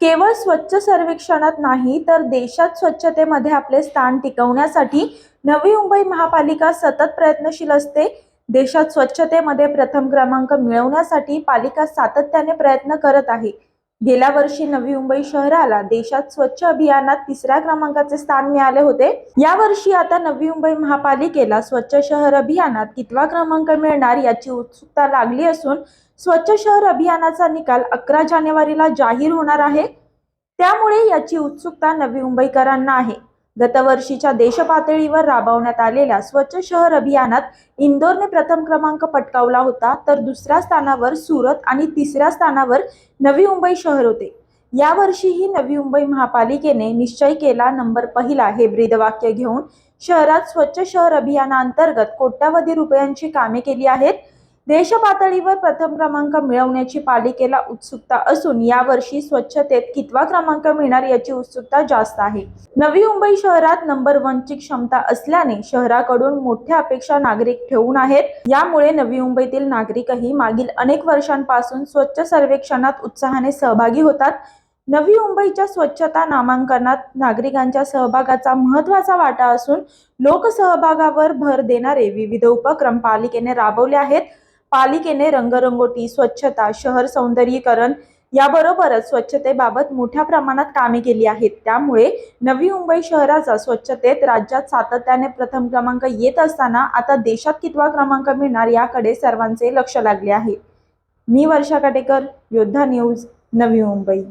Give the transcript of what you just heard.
केवळ स्वच्छ सर्वेक्षणात नाही तर देशात स्वच्छतेमध्ये आपले स्थान टिकवण्यासाठी नवी मुंबई महापालिका सतत प्रयत्नशील असते. देशात स्वच्छतेमध्ये प्रथम क्रमांक मिळवण्यासाठी पालिका सातत्याने प्रयत्न करत आहे. गेल्या वर्षी नवी मुंबई शहराला देशात स्वच्छ अभियानात तिसऱ्या क्रमांकाचे स्थान मिळाले होते. या वर्षी आता नवी मुंबई महापालिकेला स्वच्छ शहर अभियानात कितवा क्रमांक मिळणार याची उत्सुकता लागली असून स्वच्छ शहर अभियानाचा निकाल अकरा जानेवारीला जाहीर होणार आहे. त्यामुळे याची उत्सुकता नवी मुंबईकरांना आहे. गतवर्षीच्या देशपातळीवर राबवण्यात आलेल्या स्वच्छ शहर अभियानात इंदोरने प्रथम क्रमांक पटकावला होता तर दुसऱ्या स्थानावर सुरत आणि तिसऱ्या स्थानावर नवी मुंबई शहर होते. यावर्षीही नवी मुंबई महापालिकेने निश्चय केला नंबर पहिला हे ब्रीदवाक्य घेऊन. शहरात स्वच्छ शहर अभियानाअंतर्गत कोट्यावधी रुपयांची कामे केली आहेत. देशपातळीवर प्रथम क्रमांक मिळवण्याची पालिकेला उत्सुकता असून यावर्षी स्वच्छतेत कितवा क्रमांक मिळणार याची उत्सुकता जास्त आहे. नवी मुंबई शहरात नंबर वनची क्षमता असल्याने शहराकडून मोठ्या अपेक्षा नागरिक ठेवून आहेत. यामुळे नवी मुंबईतील नागरिकही मागील अनेक वर्षांपासून स्वच्छ सर्वेक्षणात उत्साहाने सहभागी होतात. नवी मुंबईच्या स्वच्छता नामांकनात नागरिकांच्या सहभागाचा महत्त्वाचा वाटा असून लोकसहभागावर भर देणारे विविध उपक्रम पालिकेने राबवले आहेत. पालिकेने रंगरंगोटी स्वच्छता शहर सौंदर्यीकरण याबरोबरच स्वच्छतेबाबत मोठ्या प्रमाणात कामे केली आहेत. त्यामुळे नवी मुंबई शहराचा स्वच्छतेत राज्यात सातत्याने प्रथम क्रमांक येत असताना आता देशात कितवा क्रमांक मिळणार याकडे सर्वांचे लक्ष लागले आहे. मी वर्षा काटेकर योद्धा न्यूज नवी मुंबई.